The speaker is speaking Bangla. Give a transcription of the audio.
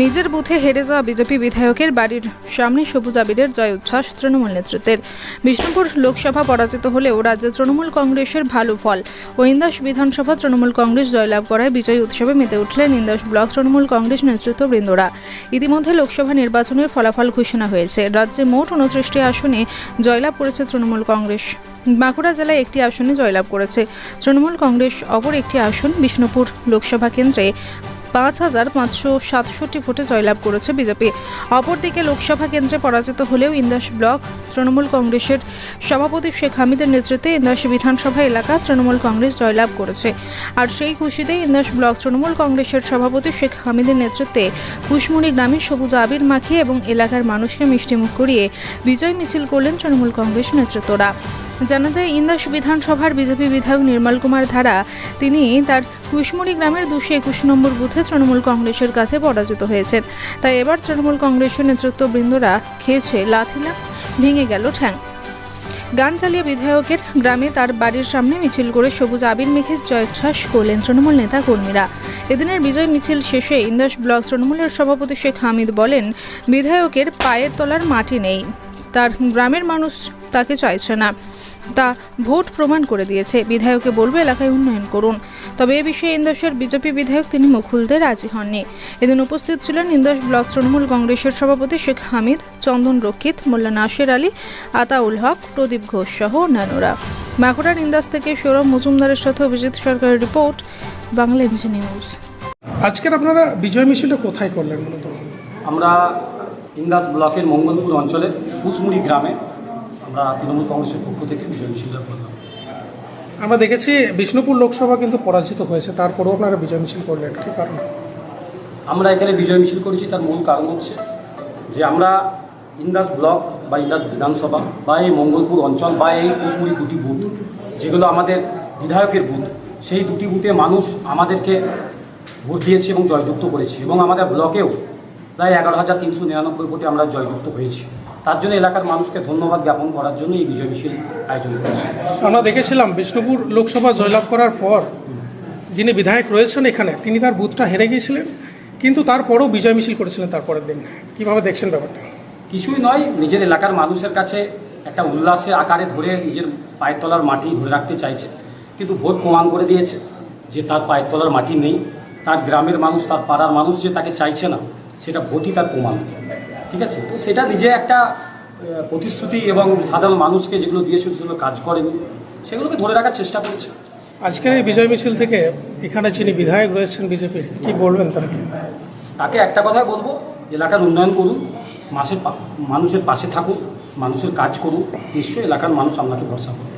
নিজের বুথে হেরে যাওয়া বিজেপি বিধায়কের বাড়ির সামনে সবুজ আবিরের জয় উচ্ছ্বাস তৃণমূল নেতৃত্বের। বিষ্ণুপুর লোকসভা পরাজিত হলেও রাজ্যে তৃণমূল কংগ্রেসের ভালো ফল। ইন্দাস বিধানসভা তৃণমূল কংগ্রেস জয়লাভ করায় বিজয়ী উৎসবে মেতে উঠলেন ইন্দাস ব্লক তৃণমূল কংগ্রেস নেতৃত্ববৃন্দরা। ইতিমধ্যে লোকসভা নির্বাচনের ফলাফল ঘোষণা হয়েছে। রাজ্যে মোট উনত্রিশটি আসনে জয়লাভ করেছে তৃণমূল কংগ্রেস। বাঁকুড়া জেলায় একটি আসনে জয়লাভ করেছে। তৃণমূল কংগ্রেস অপর একটি আসন বিষ্ণুপুর লোকসভা কেন্দ্রে। পাঁচ হাজার পাঁচশো সাতষট্টি ভোটে জয়লাভ করেছে বিজেপি। অপরদিকে লোকসভা কেন্দ্রে পরাজিত হলেও ইন্দাস ব্লক তৃণমূল কংগ্রেসের সভাপতি শেখ হামিদের নেতৃত্বে ইন্দাস বিধানসভা এলাকা তৃণমূল কংগ্রেস জয়লাভ করেছে। আর সেই খুশিতে ইন্দাস ব্লক তৃণমূল কংগ্রেসের সভাপতি শেখ হামিদের নেতৃত্বে কুশমুড়ি গ্রামে সবুজ আবির মাখিয়ে এবং এলাকার মানুষকে মিষ্টিমুখ করিয়ে বিজয় মিছিল করলেন তৃণমূল কংগ্রেস নেতৃত্বরা। জানা যায়, ইন্দাস বিধানসভার বিজেপি বিধায়ক নির্মল কুমার ধারা, তিনি তার কুশমুড়ি গ্রামের দুশো একুশ নম্বর বুথে তৃণমূল কংগ্রেসের কাছে পরাজিত হয়েছেন। তাই এবার তৃণমূল কংগ্রেসের নেতৃত্ববৃন্দরা খেয়েছে লাথিলা, ভেঙে গেল ঠ্যাং। গান চালিয়ে বিধায়কের গ্রামে তার বাড়ির সামনে মিছিল করে সবুজ আবির মেঘে জয়োচ্ছ্বাস করলেন তৃণমূল নেতা কর্মীরা এদিনের বিজয় মিছিল শেষে ইন্দাস ব্লক তৃণমূলের সভাপতি শেখ হামিদ বলেন, বিধায়কের পায়ের তলার মাটি নেই। তার গ্রামের মানুষ তাকে চাইছে না। তা ভোট প্রমাণ করে দিয়েছে। বিধায়ককে বলবে এলাকায় উন্নয়ন করুন। তবে এ বিষয়ে ইন্দোসের বিজেপি বিধায়ক তিনি মুখ খুলতে রাজি হননি। এদিন উপস্থিত ছিলেন ইন্দোস ব্লক তৃণমূল কংগ্রেসের সভাপতি শেখ হামিদ চন্দন রক্ষিত মোল্লা নাসির আলী আতাউল হক প্রদীপ ঘোষ সহ অন্যান্যরা। বাঁকুড়ার ইন্দাস থেকে সৌরভ মজুমদারের সাথে অভিজিৎ সরকারের রিপোর্ট বাংলা এমজি নিউজ। আজকের আপনারা বিজয় মিছিলটা কোথায় করলেন মূলত আমরা ইন্দাস ব্লকের মঙ্গলপুর অঞ্চলের কুসমুড়ি গ্রামে আমরা তৃণমূল কংগ্রেসের পক্ষ থেকে বিজয় মিছিলটা করলাম। আমরা দেখেছি বিষ্ণুপুর লোকসভা কিন্তু পরাজিত হয়েছে তারপরেও আপনারা বিজয় মিছিল করলেন কি কারণ? আমরা এখানে বিজয় মিছিল করেছি তার মূল কারণ হচ্ছে যে আমরা ইন্দাস ব্লক বা ইন্দাস বিধানসভা বা এই মঙ্গলপুর অঞ্চল বা এই কুসমুড়ি দুটি বুথ যেগুলো আমাদের বিধায়কের বুথ সেই দুটি বুথে মানুষ আমাদেরকে ভোট দিয়েছে এবং জয়যুক্ত করেছে এবং আমাদের ব্লকেও প্রায় এগারো হাজার তিনশো নিরানব্বই ভোটে আমরা জয়যুক্ত হয়েছি। তার জন্য এলাকার মানুষকে ধন্যবাদ জ্ঞাপন করার জন্য এই বিজয় মিছিল আয়োজন করেছি। আমরা দেখেছিলাম বিষ্ণুপুর লোকসভা জয়লাভ করার পর যিনি বিধায়ক রয়েছেন এখানে তিনি তার বুথটা হেরে গিয়েছিলেন কিন্তু তারপরেও বিজয় মিছিল করেছিলেন তারপরের দিন। কীভাবে দেখছেন ব্যাপারটা? কিছুই নয় নিজের এলাকার মানুষের কাছে একটা উল্লাসের আকারে ধরে নিজের পায়ের তলার মাটি ধরে রাখতে চাইছে কিন্তু ভোট প্রমাণ করে দিয়েছে যে তার পায়ের তলার মাটি নেই তার গ্রামের মানুষ তার পাড়ার মানুষ যে তাকে চাইছে না সেটা ভোটই তার প্রমাণ ঠিক আছে? তো সেটা নিজে একটা প্রতিশ্রুতি এবং সাধারণ মানুষকে যেগুলো দিয়েছে সেগুলো কাজ করেনি সেগুলোকে ধরে রাখার চেষ্টা করছে। আজকের এই বিজয় মিছিল থেকে এখানে যিনি বিধায়ক রয়েছেন বিজেপির কি বলবেন তাকে? তাকে একটা কথাই বলব এলাকার উন্নয়ন করুন মাসের মানুষের পাশে থাকুন মানুষের কাজ করুন নিশ্চয়ই এলাকার মানুষ আপনাকে ভরসা করুন